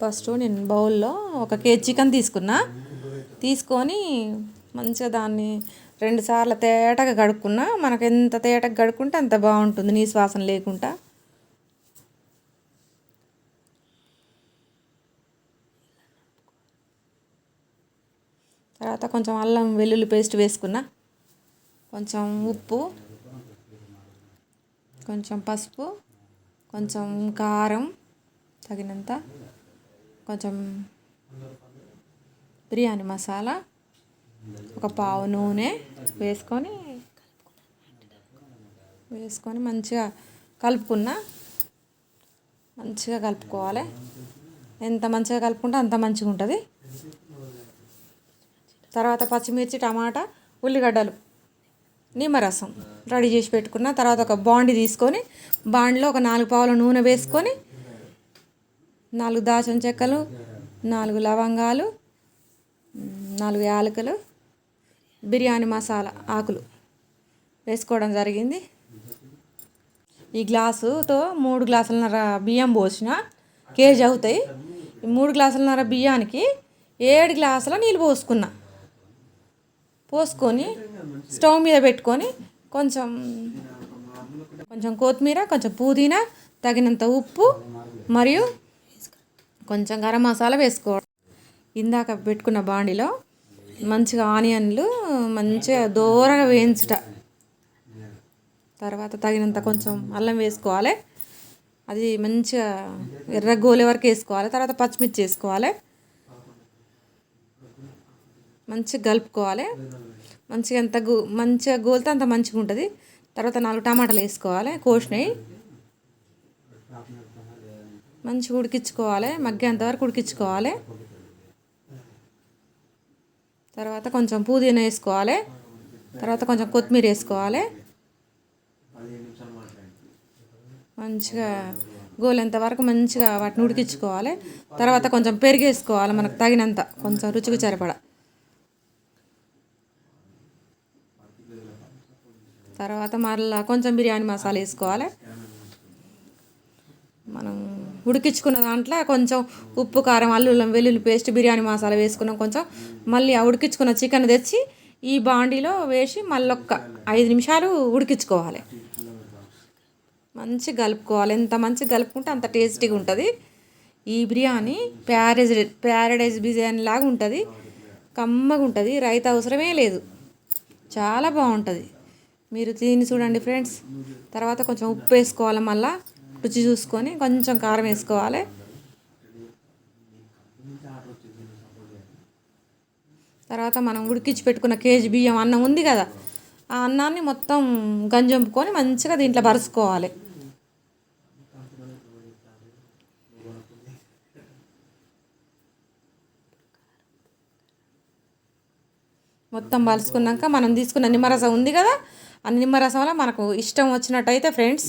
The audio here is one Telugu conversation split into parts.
ఫస్ట్ నేను బౌల్లో ఒక కేజీ చికెన్ తీసుకున్నా. తీసుకొని మంచిగా దాన్ని రెండు సార్లు తేటగా కడుక్కున్నా. మనకు ఎంత తేటగా కడుక్కుంటే అంత బాగుంటుంది నీ వాసన లేకుండా. తర్వాత కొంచెం అల్లం వెల్లుల్లి పేస్ట్ వేసుకున్నా. కొంచెం ఉప్పు కొంచెం పసుపు కొంచెం కారం తగినంత. కొంచెం బిర్యానీ మసాలా ఒక పావు నూనె వేసుకొని వేసుకొని మంచిగా కలుపుకున్న. మంచిగా కలుపుకోవాలి. ఎంత మంచిగా కలుపుకుంటే అంత మంచిగా ఉంటుంది. తర్వాత పచ్చిమిర్చి టమాటా ఉల్లిగడ్డలు నిమ్మరసం రెడీ చేసి పెట్టుకున్న. తర్వాత ఒక బాండి తీసుకొని బాండిలో ఒక నాలుగు పావుల నూనె వేసుకొని నాలుగు దాచిన చెక్కలు నాలుగు లవంగాలు నాలుగు యాలకులు బిర్యానీ మసాలా ఆకులు వేసుకోవడం జరిగింది. ఈ గ్లాసుతో మూడు గ్లాసులన్నర బియ్యం పోసిన కేజీ అవుతాయి. ఈ మూడు గ్లాసులన్నర బియ్యానికి ఏడు గ్లాసుల నీళ్ళు పోసుకున్నా. పోసుకొని స్టవ్ మీద పెట్టుకొని కొంచెం కొంచెం కొత్తిమీర కొంచెం పుదీనా తగినంత ఉప్పు మరియు కొంచెం గరం మసాలా వేసుకోవడం. ఇందాక పెట్టుకున్న బాండిలో మంచిగా ఆనియన్లు మంచిగా దూరగా వేయించుట. తర్వాత తగినంత కొంచెం అల్లం వేసుకోవాలి. అది మంచిగా ఎర్ర గోలే వరకు వేసుకోవాలి. తర్వాత పచ్చిమిర్చి వేసుకోవాలి. మంచిగా కలుపుకోవాలి. మంచిగా ఎంత గో మంచిగా గోలితే అంత మంచిగా ఉంటుంది తర్వాత నాలుగు టమాటాలు వేసుకోవాలి. కోసినవి మంచిగా ఉడికించుకోవాలి మగ్గేంత వరకు ఉడికించుకోవాలి. తర్వాత కొంచెం పుదీనా వేసుకోవాలి తర్వాత కొంచెం కొత్తిమీర వేసుకోవాలి. మంచిగా గోలేంత వరకు మంచిగా వాటిని ఉడికించుకోవాలి. తర్వాత కొంచెం పెరుగు వేసుకోవాలి మనకు తగినంత కొంచెం రుచికి సరిపడ. తర్వాత మళ్ళీ కొంచెం బిర్యానీ మసాలా వేసుకోవాలి. ఉడికించుకున్న దాంట్లో కొంచెం ఉప్పు కారం అల్లుల్లం వెల్లుల్లి పేస్ట్ బిర్యానీ మసాలా వేసుకున్నాం కొంచెం. మళ్ళీ ఆ ఉడికించుకున్న చికెన్ తెచ్చి ఈ బాండీలో వేసి మళ్ళీ ఒక్క ఐదు నిమిషాలు ఉడికించుకోవాలి. మంచిగా కలుపుకోవాలి. ఎంత మంచిగా కలుపుకుంటే అంత టేస్టీగా ఉంటుంది. ఈ బిర్యానీ ప్యారేజ్ ప్యారడైజ్ బిర్యానీ లాగా ఉంటుంది. కమ్మగా ఉంటుంది. రైత అవసరమే లేదు. చాలా బాగుంటుంది. మీరు తిని చూడండి ఫ్రెండ్స్. తర్వాత కొంచెం ఉప్పు వేసుకోవాలి మళ్ళీ. రుచి చూసుకొని కొంచెం కారం వేసుకోవాలి. తర్వాత మనం ఉడికించి పెట్టుకున్న కేజీ బియ్యం అన్నం ఉంది కదా ఆ అన్నాన్ని మొత్తం గంజంపుకొని మంచిగా దీంట్లో పరుచుకోవాలి. మొత్తం పలుచుకున్నాక మనం తీసుకున్న నిమ్మరసం ఉంది కదా ఆ నిమ్మరసంలో మనకు ఇష్టం వచ్చినట్టయితే ఫ్రెండ్స్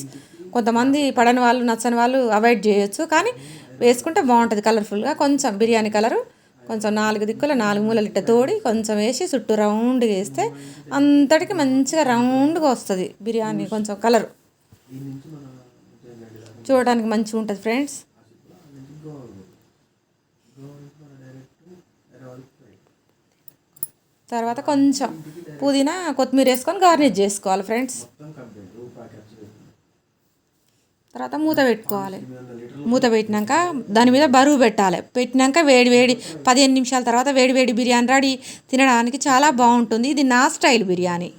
కొంతమంది పడని వాళ్ళు నచ్చని వాళ్ళు అవాయిడ్ చేయొచ్చు. కానీ వేసుకుంటే బాగుంటుంది కలర్ఫుల్గా కొంచెం బిర్యానీ కలరు కొంచెం నాలుగు దిక్కుల నాలుగు మూలలు ఇట్ట తోడి కొంచెం వేసి చుట్టూ రౌండ్గా వేస్తే అంతటికి మంచిగా రౌండ్గా వస్తుంది బిర్యానీ కొంచెం కలరు చూడడానికి మంచిగా ఉంటుంది ఫ్రెండ్స్ తర్వాత కొంచెం పుదీనా కొత్తిమీర వేసుకొని గార్నిష్ చేసుకోవాలి ఫ్రెండ్స్ తర్వాత మూత పెట్టుకోవాలి. మూత పెట్టినాక దాని మీద బరువు పెట్టాలి. పెట్టినాక వేడి వేడి పదిహేను నిమిషాల తర్వాత వేడి వేడి బిర్యానీ రెడీ. తినడానికి చాలా బాగుంటుంది. ఇది నా స్టైల్ బిర్యానీ.